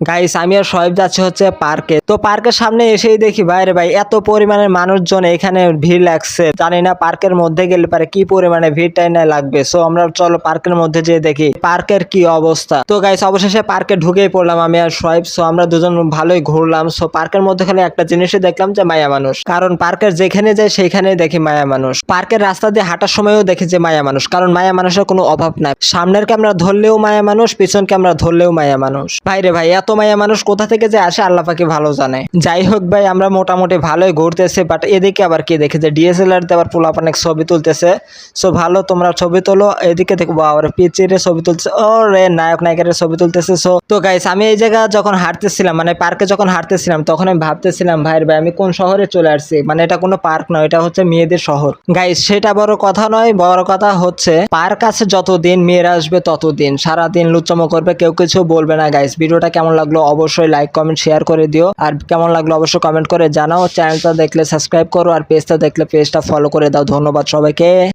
Guys আমি আর সোহেব যাচ্ছি হচ্ছে পার্কে তো পার্কের সামনে এসেই দেখি বাইরে ভাই, এত পরিমাণের মানুষজন এখানে ভিড় লাগছে। জানি না পার্কের মধ্যে গেলে পারে কি পরিমাণে ভিড়টাই না লাগবে। সো আমরা চলো পার্কের মধ্যে যেয়ে দেখি পার্কের কি অবস্থা? তো গাইস অবশেষে পার্কে ঢুকেই পড়লাম আমি আর সোহেব। সো আমরা দুজন ভালোই ঘুরলাম। সো পার্কের মধ্যে খালি একটা জিনিসই দেখলাম যে মায়া মানুষ। কারণ পার্কের যেখানে যাই সেখানে দেখি মায়া মানুষ। পার্কের রাস্তা দিয়ে হাঁটার সময়ও দেখি যে মায়া মানুষ। কারণ মায়া মানুষের কোনো অভাব নাই। সামনের ক্যামেরা ধরলেও মায়া মানুষ, পিছন ক্যামেরা ধরলেও মায়া মানুষ। ভাইরে ভাই মায়া মানুষ কোথা থেকে যে আসে, আল্লাহ পাকে ভালো জানে। যাই হোক ভাই, আমরা মোটামুটি ভালোই ঘুরতেছি বাট এদিকে আবার কি দেখি যে ডিএসএলআর দিয়ে আবার পোলাপ অনেক ছবি তুলতেছে। সো ভালো, তোমরা ছবি তোলো, এদিকে দেখব আবার পিচিরে ছবি তুলছে ও রে নায়ক নায়িকার ছবি তুলতেছে। সো তো গাইস আমি এই জায়গা যখন হাঁটতেছিলাম মানে পার্কে যখন হাঁটতেছিলাম, তখন আমি ভাবতেছিলাম ভাইয়ের ভাই, আমি কোন শহরে চলে আসছি? মানে এটা কোনো পার্ক নয় এটা হচ্ছে মেয়েদের শহর। গাইস সেটা বড় কথা নয়, বড় কথা হচ্ছে পার্ক আছে যতদিন, মেয়েরা আসবে ততদিন। সারাদিন লুচ্চমো করবে, কেউ কিছু বলবে না গাইস ভিডিওটা কেমন লাগল অবশ্যই লাইক কমেন্ট শেয়ার করে দিও। আর কেমন লাগল অবশ্যই কমেন্ট করে জানাও। চ্যানেলটা দেখলে সাবস্ক্রাইব করো আর পেজটা দেখলে পেজটা ফলো করে দাও। ধন্যবাদ সবাইকে।